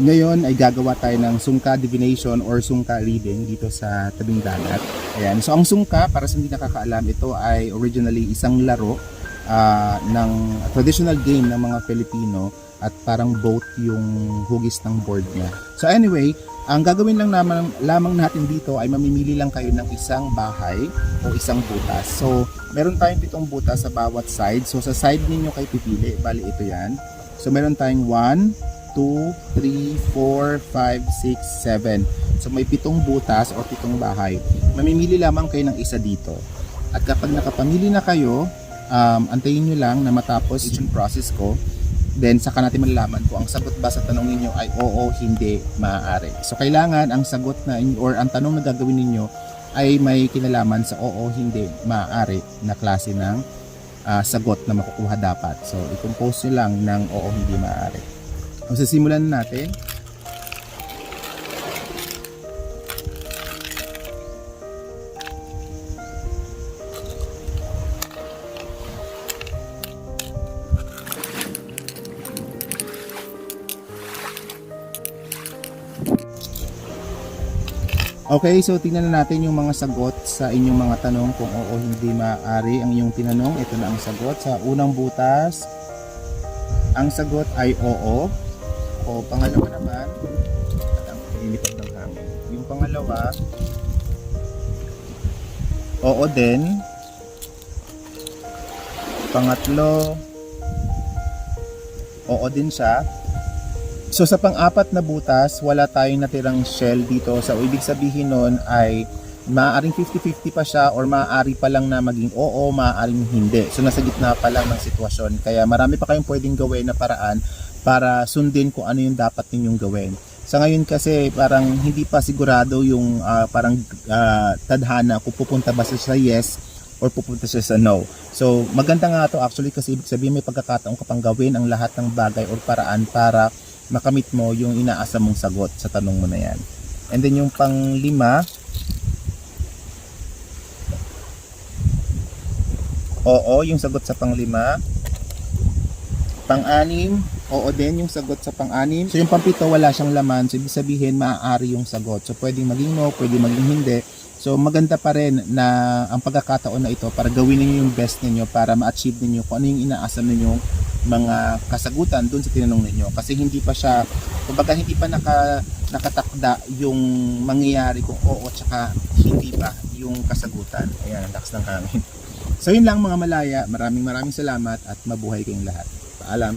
Ngayon ay gagawa tayo ng sungka divination or sungka reading dito sa tabing dagat. Ayan. So ang sungka, para sa hindi nakakaalam, ito ay originally isang laro ah, ng traditional game ng mga Filipino at parang boat yung hugis ng board niya. So anyway, ang gagawin lang naman, lamang natin dito ay mamimili lang kayo ng isang bahay o isang butas. So meron tayong pitong butas sa bawat side. So sa side ninyo kayo pipili, bali ito yan. So meron tayong 1, 2, 3, 4, 5, 6, 7. So may pitong butas o pitong bahay. Mamimili lamang kayo ng isa dito. At kapag nakapamili na kayo, um, antayin nyo lang na matapos yung process ko. Then saka natin malalaman kung ang sagot ba sa tanong ninyo ay oo, hindi, maaari. So kailangan ang sagot na or ang tanong na gagawin ninyo ay may kinalaman sa oo, hindi, maaari na klase ng ah, sagot na makukuha dapat. So i-compose nyo lang ng oo, hindi, maaari. O sisimulan na natin. Okay, so tingnan na natin yung mga sagot sa inyong mga tanong kung oo hindi maaari ang inyong tinanong. Ito na ang sagot sa unang butas. Ang sagot ay oo. O pangalawa naman, ang pinilipad ng hangin. Yung pangalawa, oo din. Pangatlo, oo din siya. So sa pang-apat na butas, wala tayong natirang shell dito. So ibig sabihin nun ay maaaring 50-50 pa siya or maaari pa lang na maging oo, maaaring hindi. So nasa gitna pa lang ng sitwasyon. Kaya marami pa kayong pwedeng gawin na paraan para sundin kung ano yung dapat ninyong gawin. Sa ngayon kasi parang hindi pa sigurado yung ah, parang ah, tadhana kung pupunta ba siya sa yes or pupunta siya sa no. So maganda nga to actually kasi ibig sabihin may pagkakataon ka pang gawin ang lahat ng bagay or paraan para makamit mo yung inaasa mong sagot sa tanong mo na yan. And then yung panglima, oo, yung sagot sa panglima. Pang-anim, oo din yung sagot sa pang-anim. So yung pampito, wala siyang laman. So ibig sabihin, maaari yung sagot. So pwedeng maging no, pwedeng maging hindi. So maganda pa rin na ang pagkakataon na ito para gawin niyo yung best ninyo para ma-achieve ninyo kung ano yung inaasam ninyong mga kasagutan dun sa tinanong ninyo kasi hindi pa siya kumbaga hindi pa naka, nakatakda yung mangyayari kung oo at saka hindi pa yung kasagutan ayan ang lakas ng hangin so yun lang mga malaya. Maraming maraming salamat at mabuhay kayong lahat. Paalam